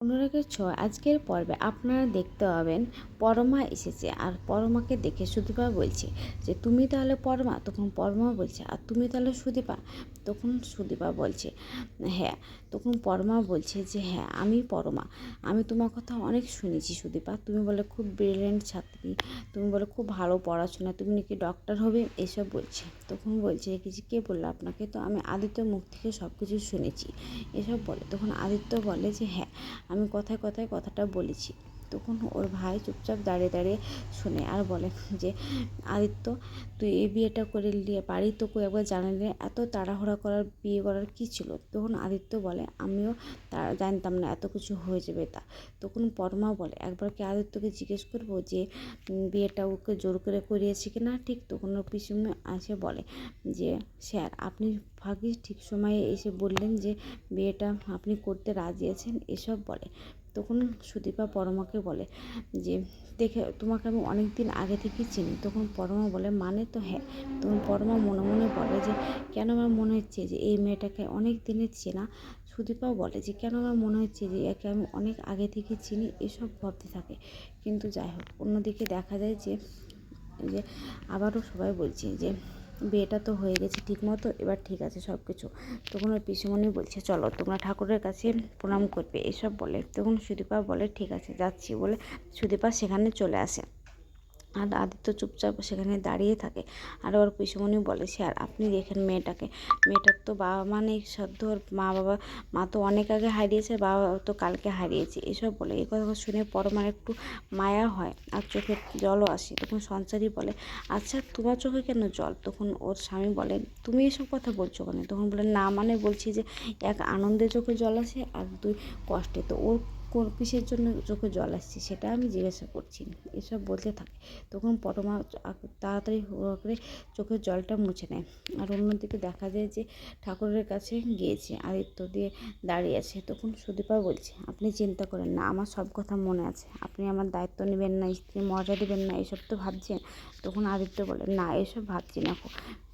অনুরাগের ছোঁয়া আজকের পর্বে আপনারা দেখতে পাবেন পরমা এসেছে। আর পরমাকে দেখে সুদীপা বলছে যে, তুমি তাহলে পরমা? তখন পরমা বলছে, আর তুমি তাহলে সুদীপা? তখন সুদীপা বলছে হ্যাঁ। তখন পরমা বলছে যে হ্যাঁ আমি পরমা। আমি তোমার কথা অনেক শুনেছি সুদীপা। তুমি বলে খুব ব্রিলিয়েন্ট ছাত্রী। তুমি বলে খুব ভালো পড়াশোনা। তুমি নাকি ডক্টর হবে? এসব বলছে। তখন বলছে কি যে, কে বলল আপনাকে? তো আমি আদিত্য মুখ থেকে সব কিছু শুনেছি। এসব বলে। তখন আদিত্য বলে যে হ্যাঁ আমি কথায় কথায় কথাটা বলেছি। তখন ওর ভাই চুপচাপ দাঁড়িয়ে দাঁড়িয়ে শুনে আর বলে যে, আদিত্য, তুই এই বিয়েটা করে নিয়ে বাড়ি তো কেউ একবার জানালে এত তাড়াহুড়া করার, বিয়ে করার কী ছিল? তখন আদিত্য বলে, আমিও তা জানতাম না, এত কিছু হয়ে যাবে তা। তখন পরমা বলে, একবার কি আদিত্যকে জিজ্ঞেস করব যে বিয়েটা ওকে জোর করে করিয়েছে কি না ঠিক তখন ওর পিছনে আসে বলে যে, স্যার, আপনি ভাগ্যিস ঠিক সময়ে এসে বললেন যে, বিয়েটা আপনি করতে রাজি আছেন? এসব বলে। তখন সুদীপা পরমাকে বলে যে, দেখে, তোমাকে আমি অনেক দিন আগে থেকেই চিনি। তখন পরমা বলে মানে তো হ্যাঁ। তখন পরমা মনে মনে বলে যে, কেন আমার মনে হচ্ছে যে, এই মেয়েটাকে অনেক দিনের চেনা? সুদীপাও বলে যে, কেন আমার মনে হচ্ছে যে, একে আমি অনেক আগে থেকে চিনি? এসব ভাবতে থাকে। কিন্তু যাই হোক, অন্যদিকে দেখা যায় যে যে আবারও সবাই বলছে যে বিয়েটা তো হয়ে গেছে ঠিক মতো, এবার ঠিক আছে সব কিছু তখন ওর পিসিমণি বলছে, চলো, তোমরা ঠাকুরের কাছে প্রণাম করবে। এসব বলে, তখন সুদীপা বলে, ঠিক আছে, যাচ্ছি, বলে সুদীপা সেখানে চলে আসে। আর আদিত্য চুপচাপ সেখানে দাঁড়িয়ে থাকে। আর ওর পিসুমণি বলে, স্যার, আপনি দেখেন মেয়েটাকে। মেয়েটার তো বাবা মা নেই, সদ্য ওর মা বাবা মা তো অনেক আগে হারিয়েছে, বাবা তো কালকে হারিয়েছে। এসব বলে। এই কথা শুনে পরমার একটু মায়া হয় আর চোখে জলও আসে। তখন সঞ্চারী বলে আচ্ছা তোমার চোখে কেন জল? তখন ওর স্বামী বলে, তুমি এসব কথা বলছো কেন? তখন বলে, না মানে বলছি যে, এক আনন্দে চোখে জল আসে আর দুই কষ্টে। তো ওর কোন কিসের জন্য চোখে জল আসছে, সেটা আমি জিজ্ঞাসা করছি এসব বলতে থাকে। তখন পরমা তাড়াতাড়ি করে চোখের জলটা মুছে নেয়। আর অন্যদিকে দেখা যায় যে ঠাকুরের কাছে গিয়েছে, আদিত্য দিয়ে দাঁড়িয়ে আছে। তখন সুদীপা বলছে, আপনি চিন্তা করেন না, আমার সব কথা মনে আছে। আপনি আমার দায়িত্ব নেবেন না স্ত্রী মজা দেবেন না, এসব তো ভাবছেন? তখন আদিত্য বলে, না, এসব ভাবছি না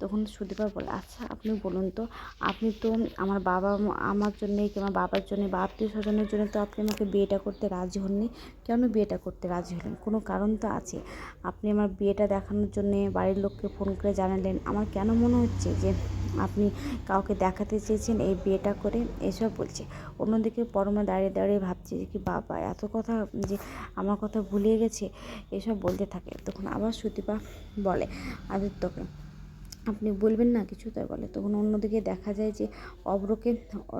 তখন সুদীপা বলে আচ্ছা আপনি বলুন তো, আপনি তো আমার বাবা আমার জন্যে কি আমার বাবার জন্যে বা আত্মীয় স্বজনের জন্য তো আপনি আমাকে বিয়েটা করতে রাজি হননি। কেন বিয়েটা করতে রাজি হলেন? কোনো কারণ তো আছে। আপনি আমার বিয়েটা দেখানোর জন্যে বাড়ির লোককে ফোন করে জানালেন। আমার কেন মনে হচ্ছে যে আপনি কাউকে দেখাতে চেয়েছেন এই বিয়েটা করে? এসব বলছে। অন্যদিকে পরমা দাঁড়িয়ে দাঁড়িয়ে ভাবছে যে কি বাবা, এত কথা যে আমার কথা ভুলিয়ে গেছে? এসব বলতে থাকে। তখন আবার সুদীপা বলে, আদিত্যকে আপনি বলবেন না কিছু, তাই বলে। তখন অন্যদিকে দেখা যায় যে অব্রকে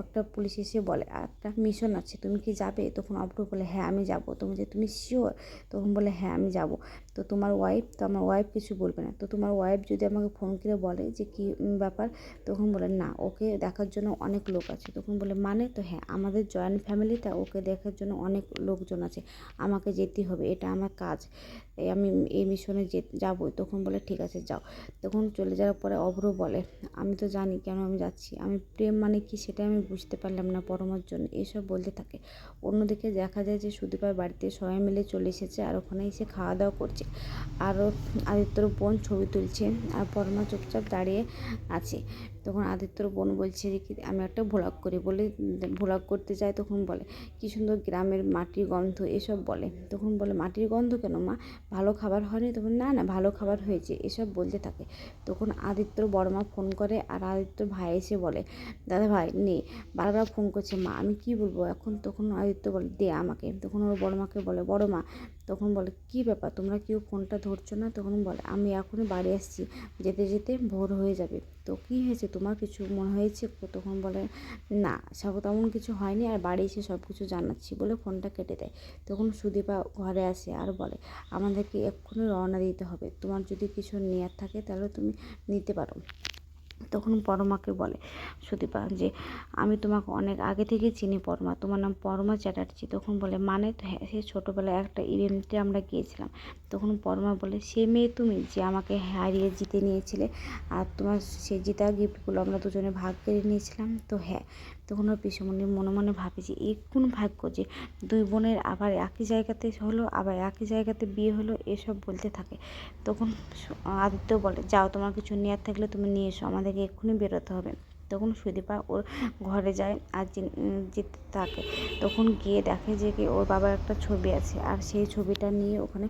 একটা পুলিশ এসে বলে একটা মিশন আছে, তুমি কি যাবে? তখন অব্র বলে হ্যাঁ আমি যাব। তুমি যে তুমি শিওর তখন বলে হ্যাঁ আমি যাব। তো তোমার ওয়াইফ তো আমার ওয়াইফ কিছু বলবে না। তো তোমার ওয়াইফ যদি আমাকে ফোন করে বলে যে, কী ব্যাপার? তখন বলে, না, ওকে দেখার জন্য অনেক লোক আছে। তখন বলে মানে? তো হ্যাঁ আমাদের জয়েন্ট ফ্যামিলিতে ওকে দেখার জন্য অনেক লোকজন আছে। আমাকে যেতে হবে, এটা আমার কাজ। আমি এই মিশনে যে, যাব। তখন বলে, ঠিক আছে, যাও। তখন চলে যাওয়ার পরে অভ্র বলে, আমি তো জানি কেন আমি যাচ্ছি। আমি প্রেম মানে কি সেটা আমি বুঝতে পারলাম না পরমার জন্য। এসব বলতে থাকে। অন্যদিকে দেখা যায় যে সুদীপার বাড়িতে সবাই মিলে চলে এসেছে আর ওখানে এসে খাওয়া দাওয়া করছে। আরও আদিত্যর বোন ছবি তুলছে আর পরমা চুপচাপ দাঁড়িয়ে আছে। তখন আদিত্যর বোন বলছে কি, আমি একটা ভ্লগ করি বলে ভ্লগ করতে যাই তখন বলে, কী সুন্দর গ্রামের মাটির গন্ধ, এসব বলে। তখন বলে, মাটির গন্ধ কেন মা? ভালো খাবার হয়নি? তখন, না না, ভালো খাবার হয়েছে, এসব বলতে থাকে। তখন আদিত্যর বড়মা ফোন করে আর আদিত্যর ভাই এসে বলে, দাদা ভাই, নে, বারবার ফোন করছে মা, আমি কি বলব? এখন তখন আদিত্য বলে, দে আমাকে। তখন ওর বড়মাকে বলে, বড় মা তখন বলে, কী ব্যাপার? তোমরা কেউ ফোনটা ধরছো না? তখন বলে, আমি এখনই বাড়ি আসছি। যেতে যেতে ভোর হয়ে যাবে। তো কী হয়েছে? তোমার কিছু মনে হয়েছে? তখন বলে, না সব তেমন কিছু হয়নি। আর বাড়ি এসে সব কিছু জানাচ্ছি। বলে ফোনটা কেটে দেয়। তখন সুদীপা ঘরে আসে আর বলে, আমাদেরকে এক্ষুনি রওনা দিতে হবে। তোমার যদি কিছু নেওয়ার থাকে, তাহলে তুমি নিতে পারো। তখন পরমাকে বলে, সুদীপা, যে আমি তোমাকে অনেক আগে থেকে চিনি পরমা, তোমার নাম পরমা চ্যাটার্জি। তখন বলে মানে তো হ্যাঁ সে ছোটোবেলায় একটা ইভেন্টে আমরা গিয়েছিলাম। তখন পরমা বলে, সে মেয়ে তুমি যে আমাকে হারিয়ে জিতে নিয়েছিলে আর তোমার সে জিতা গিফটগুলো আমরা দুজনে ভাগ করে নিয়েছিলাম? তো হ্যাঁ তখন ওর পিসুমণি মনে মনে ভাবে যে এই কোন ভাগ্য যে দুই বোনের আবার একই জায়গাতে হলো, আবার একই জায়গাতে বিয়ে হলো, এসব বলতে থাকে। তখন আদিত্য বলে, যাও তোমার কিছু নেওয়ার থাকলে তুমি নিয়ে এসো, আমাদেরকে এক্ষুনি বেরোতে হবে। তখন সুদীপা ওর ঘরে যায় আর যেতে থাকে। তখন গিয়ে দেখে যে কি ওর বাবার একটা ছবি আছে আর সেই ছবিটা নিয়ে ওখানে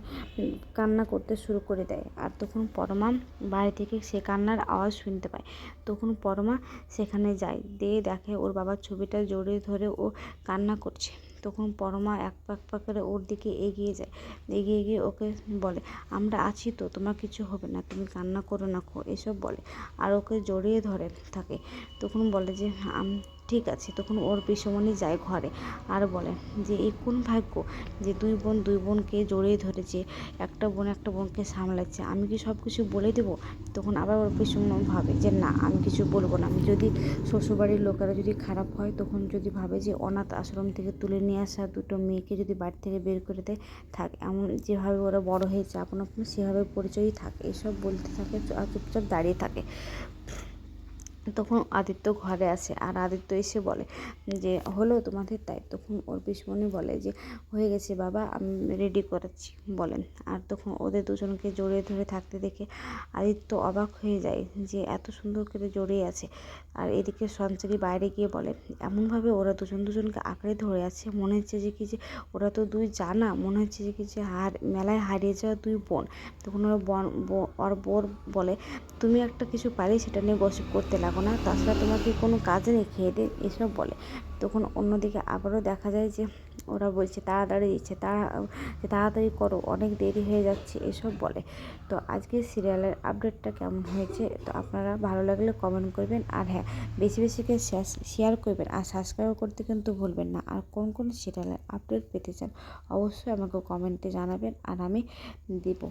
কান্না করতে শুরু করে দেয়। আর তখন পরমা বাড়ি থেকে সে কান্নার আওয়াজ শুনতে পায়। তখন পরমা সেখানে যায়। দিয়ে দেখে ওর বাবার ছবিটা জড়িয়ে ধরে ও কান্না করছে। তখন পরমা এক পাক পাক করে ওর দিকে এগিয়ে যায়। এগিয়ে গিয়ে ওকে বলে, আমরা আছি তো, তোমার কিছু হবে না, তুমি কান্না করো না এসব বলে। আর ওকে জড়িয়ে ধরে থাকে। তখন বলে যে ঠিক আছে, তখন ওর পিসমণি যায় ঘরে। আর বলে যে, এই কোন ভাগ্য যে দুই বোন দুই বোনকে জড়িয়ে ধরেছে, একটা বোন একটা বোনকে সামলাচ্ছে, আমি কি সব কিছু বলে দেবো? তখন আবার ওর পিসমণি ভাবে যে, না, আমি কিছু বলব না। আমি যদি শ্বশুরবাড়ির লোকেরা যদি খারাপ হয়, তখন যদি ভাবে যে, অনাথ আশ্রম থেকে তুলে নিয়ে আসা দুটো মেয়েকে যদি বাড়ি থেকে বের করে দেয়, থাক। এমন যেভাবে ওরা বড় হয়েছে আপন আপন সেভাবে পরিচয়ই থাকে। এসব বলতে থাকে আর চুপচাপ দাঁড়িয়ে থাকে। তখন আদিত্য ঘরে আসে আর আদিত্য এসে বলে যে, হলো তোমাদের তাই। তখন ওর পিসমণি বলে যে, হয়ে গেছে বাবা, আমি রেডি করাচ্ছি বলেন। আর তখন ওদের দুজনকে জড়িয়ে ধরে থাকতে দেখে আদিত্য অবাক হয়ে যায় যে, এত সুন্দর করে জড়িয়ে আছে। আর এদিকে সঞ্চারী বাইরে গিয়ে বলে, এমনভাবে ওরা দুজন দুজনকে আঁকড়ে ধরে আছে, মনে হচ্ছে যে কি যে ওরা তো দুই জানা, মনে হচ্ছে যে কি যে হার, মেলায় হারিয়ে যাওয়া দুই বোন। তখন ওরা বন ওর বোর বলে, তুমি একটা কিছু পারি সেটা নিয়ে গসিপ করতে লাগো। না। তাছাড়া তোমাকে কোনো কাজে খেয়ে দে, এসব বলে। তখন অন্যদিকে আবারও দেখা যায় যে ওরা বলছে, তাড়াতাড়ি দিচ্ছে, তাড়া তাড়াতাড়ি করো, অনেক দেরি হয়ে যাচ্ছে, এসব বলে। তো আজকের সিরিয়ালের আপডেটটা কেমন হয়েছে, তো আপনারা ভালো লাগলে কমেন্ট করবেন। আর হ্যাঁ বেশি বেশি করে শেয়ার করবেন। আর সাবস্ক্রাইব করতে কিন্তু ভুলবেন না। আর কোন কোন সিরিয়ালের আপডেট পেতে চান, অবশ্যই আমাকে কমেন্টে জানাবেন। আর আমি দেবো।